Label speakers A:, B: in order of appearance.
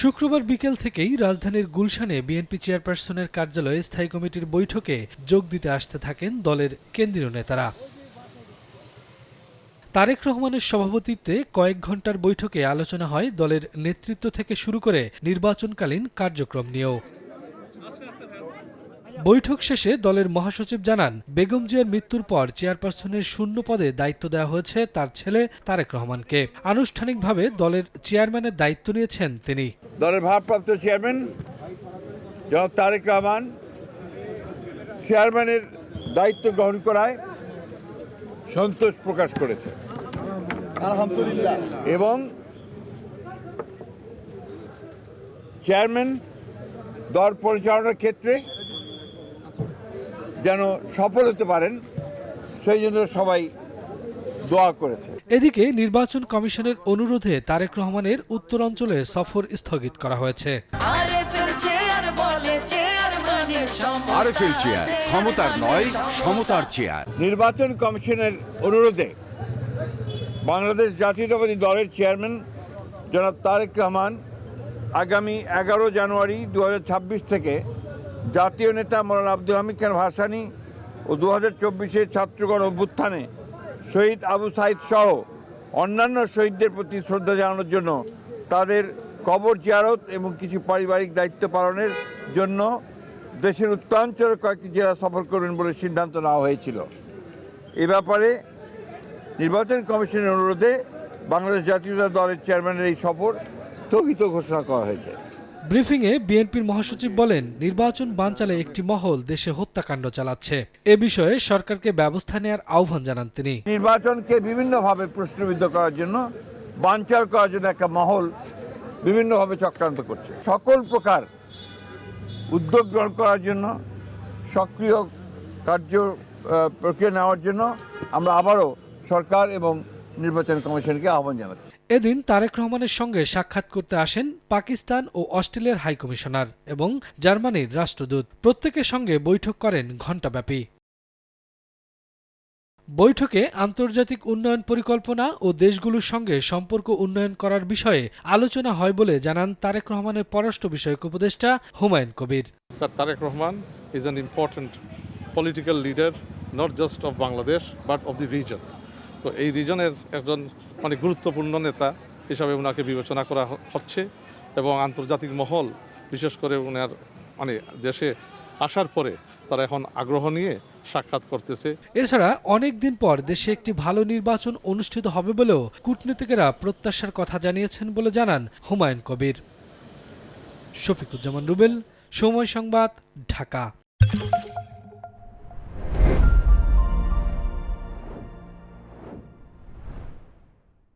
A: শুক্রবার বিকেল থেকেই রাজধানীর গুলশানে বিএনপি চেয়ারপারসনের কার্যালয়ে স্থায়ী কমিটির বৈঠকে যোগ দিতে আসতে থাকেন দলের কেন্দ্রীয় নেতারা। তারেক রহমানের সভাপতিত্বে কয়েক ঘণ্টার বৈঠকে আলোচনা হয় দলের নেতৃত্ব থেকে শুরু করে নির্বাচনকালীন কার্যক্রম নিয়েও। বৈঠক শেষে দলের মহাসচিব জানান বেগম জিয়ার মৃত্যুর পর চেয়ারপারসনের শূন্য পদে দায়িত্ব দেওয়া হয়েছে তার ছেলে তারেক রহমানকে। আনুষ্ঠানিকভাবে দলের চেয়ারম্যানের দায়িত্ব নিয়েছেন তিনি।
B: দলের ভারপ্রাপ্ত চেয়ারম্যান জনাব তারেক রহমান চেয়ারম্যানের দায়িত্ব গ্রহণ করায় সন্তোষ প্রকাশ করেছে।
C: আলহামদুলিল্লাহ।
B: এবং চেয়ারম্যান দল পরিচালনার ক্ষেত্রে যেন সফল হতে পারেন সেই জন্য সবাই দোয়া করেছে।
A: এদিকে নির্বাচন কমিশনের অনুরোধে তারেক রহমানের উত্তরাঞ্চলে সফর স্থগিত করা হয়েছে।
D: আরে ফেলছে আর বলে চেয়ার মানে
E: আরএফএল চেয়ার ক্ষমতার নয় সমতার চেয়ার।
B: নির্বাচন কমিশনের অনুরোধে বাংলাদেশ জাতীয়তাবাদী দলের চেয়ারম্যান জনাব তারেক রহমান আগামী এগারো জানুয়ারি দু হাজার ছাব্বিশ থেকে জাতীয় নেতা মৌলানা আব্দুল হামিদ খান ভাসানি ও দু হাজার চব্বিশের ছাত্রগণ অভ্যুত্থানে শহীদ আবু সাইদ সহ অন্যান্য শহীদদের প্রতি শ্রদ্ধা জানানোর জন্য তাদের কবর জিয়ারত এবং কিছু পারিবারিক দায়িত্ব পালনের জন্য দেশের উত্তরাঞ্চলের কয়েকটি জেলা সফর করবেন বলে সিদ্ধান্ত নেওয়া হয়েছিল। এ ব্যাপারে নির্বাচন কমিশনের অনুরোধে বাংলাদেশ জাতীয়তা দলের চেয়ারম্যানের এই সফর স্থগিত ঘোষণা করা হয়েছে।
A: ব্রিফিংয়ে বিএনপির মহাসচিব বলেন, নির্বাচন বানচালে একটি মহল দেশে হত্যাকাণ্ড চালাচ্ছে। এ বিষয়ে সরকারকে ব্যবস্থা নেওয়ার আহ্বান জানান তিনি।
B: নির্বাচনকে বিভিন্নভাবে প্রশ্নবিদ্ধ করার জন্য, বানচাল করার জন্য একটা মহল বিভিন্নভাবে চক্রান্ত করছে। সকল প্রকার উদ্যোগ গ্রহণ করার জন্য, সক্রিয় কার্য প্রক্রিয়া নেওয়ার জন্য আমরা আবারও সরকার এবং নির্বাচন কমিশনকে আহ্বান জানাচ্ছি।
A: এদিন তারেক রহমানের সঙ্গে সাক্ষাৎ করতে আসেন পাকিস্তান ও অস্ট্রেলিয়ার হাইকমিশনার এবং জার্মানির রাষ্ট্রদূত। প্রত্যেকের সঙ্গে বৈঠক করেন ঘণ্টাব্যাপী। বৈঠকে আন্তর্জাতিক উন্নয়ন পরিকল্পনা ও দেশগুলোর সঙ্গে সম্পর্ক উন্নয়ন করার বিষয়ে আলোচনা হয় বলে জানান তারেক রহমানের পররাষ্ট্র বিষয়ক উপদেষ্টা হুমায়ুন কবির।
F: Sir Tarek Rahman is an important political leader, not just of Bangladesh, but of the region. তো এই রিজনের একজন অনেক গুরুত্বপূর্ণ নেতা হিসাবে ওনাকে বিবেচনা করা হচ্ছে এবং আন্তর্জাতিক মহল, বিশেষ করে ওনার মানে দেশে আসার পরে তারা এখন আগ্রহ নিয়ে সাক্ষাৎ করতেছে।
A: এছাড়া অনেক দিন পর দেশে একটি ভালো নির্বাচন অনুষ্ঠিত হবে বলেও কূটনীতিকেরা প্রত্যাশার কথা জানিয়েছেন বলে জানান হুমায়ুন কবির। শফিকুজ্জামান রুবেল, সময় সংবাদ, ঢাকা।